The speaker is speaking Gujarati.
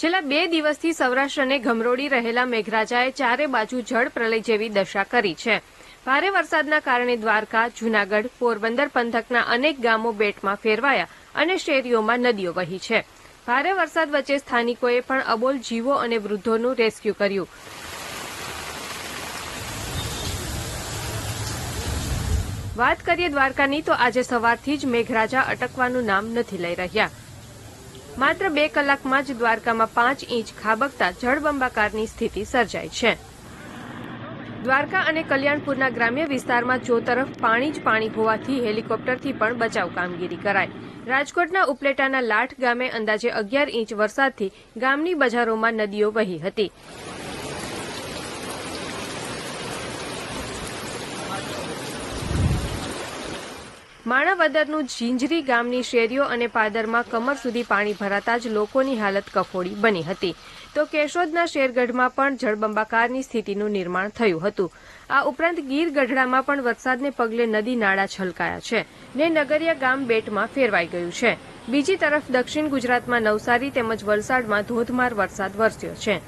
છેલ્લા બે દિવસથી સૌરાષ્ટ્રને ગમરોડી રહેલા મેઘરાજાએ ચારે બાજુ જળ પ્રલય જેવી દશા કરી છે. ભારે વરસાદના કારણે દ્વારકા, જૂનાગઢ, પોરબંદર પંથકના અનેક ગામો બેટમાં ફેરવાયા અને શેરીઓમાં નદીઓ વહી છે. ભારે વરસાદ વચ્ચે સ્થાનિકોએ પણ અબોલ જીવો અને વૃદ્ધોનું રેસ્ક્યુ કર્યું. વાત કરીએ દ્વારકાની તો આજે સવારથી જ મેઘરાજા અટકવાનું નામ નથી લઈ રહ્યા. માત્ર બે કલાકમાં જ દ્વારકામાં પાંચ ઇંચ ખાબકતા જળબંબાકારની સ્થિતિ સર્જાઈ છે. દ્વારકા અને કલ્યાણપુરના ગ્રામ્ય વિસ્તારમાં ચોતરફ પાણી જ પાણી હોવાથી હેલિકોપ્ટરથી પણ બચાવ કામગીરી કરાઈ. રાજકોટના ઉપલેટાના લાઠ ગામે અંદાજે અગિયાર ઇંચ વરસાદથી ગામની બજારોમાં નદીઓ વહી હતી. માણાવદરનું ઝીંઝરી ગામની શેરીઓ અને પાદરમાં કમર સુધી પાણી ભરાતા જ લોકોની હાલત કફોડી બની હતી. તો કેશોદના શેરગઢમાં પણ જળબંબાકારની સ્થિતિનું નિર્માણ થયું હતું. આ ઉપરાંત ગીર ગઢડામાં પણ વરસાદને પગલે નદી નાળા છલકાયા છે ને નગરિયા ગામ બેટમાં ફેરવાઈ ગયું છે. બીજી તરફ દક્ષિણ ગુજરાતમાં નવસારી તેમજ વલસાડમાં ધોધમાર વરસાદ વરસ્યો છે.